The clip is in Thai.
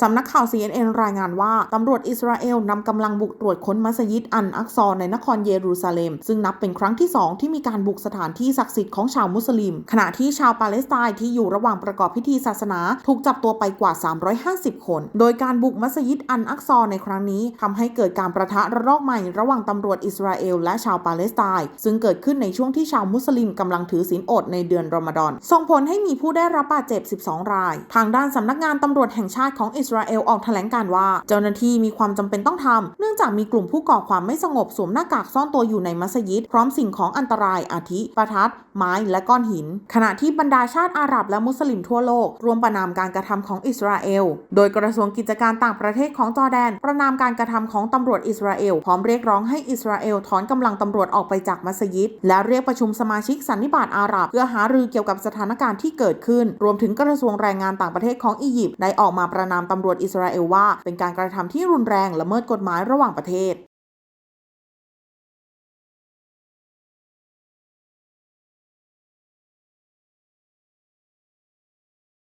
สำนักข่าว CNN รายงานว่าตำรวจอิสราเอลนำกำลังบุกตรวจค้นมัสยิดอันอักซอในนครเยรูซาเล็ม ซึ่งนับเป็นครั้งที่ 2 ที่มีการบุกสถานที่ศักดิ์สิทธิ์ของชาวมุสลิม ขณะที่ชาวปาเลสไตน์ที่อยู่ระหว่างประกอบพิธีศาสนา ถูกจับตัวไปกว่า 350 คน โดยการบุกมัสยิดอันอักซอในครั้งนี้ทำให้เกิดการประทะระลอกใหม่ระหว่างตำรวจอิสราเอลและชาวปาเลสไตน์ซึ่งเกิดขึ้นในช่วงที่ชาวมุสลิมกำลังถือศีลอดในเดือนรอมฎอนส่งผลให้มีผู้ได้รับบาดเจ็บ 12 ราย ทางด้านสำนักงานตำรวจแห่งชาติของอิอิสราเอลออกแถลงการว่า เจ้าหน้าที่มีความจำเป็นต้องทำเนื่องจากมีกลุ่มผู้ก่อความไม่สงบสวมหน้ากากซ่อนตัวอยู่ในมัสยิด พร้อมสิ่งของอันตรายอาทิ ประทัด ไม้และก้อนหิน ขณะที่บรรดาชาติอาหรับและมุสลิมทั่วโลกรวมประนามการกระทำของอิสราเอล โดยกระทรวงกิจการต่างประเทศของจอร์แดน ประนามการกระทำของตำรวจอิสราเอลพร้อมเรียกร้องให้อิสราเอลถอนกำลังตำรวจออกไปจากมัสยิด และเรียกประชุมสมาชิกสันนิบาตอาหรับ เพื่อหารือเกี่ยวกับสถานการณ์ที่เกิดขึ้น รวมถึงกระทรวงแรงงานต่างประเทศของอียิปต์ได้ออกมาประนามตำรวจอิสราเอลว่า เป็นการกระทำที่รุนแรงละเมิดกฎหมายระหว่างประเทศ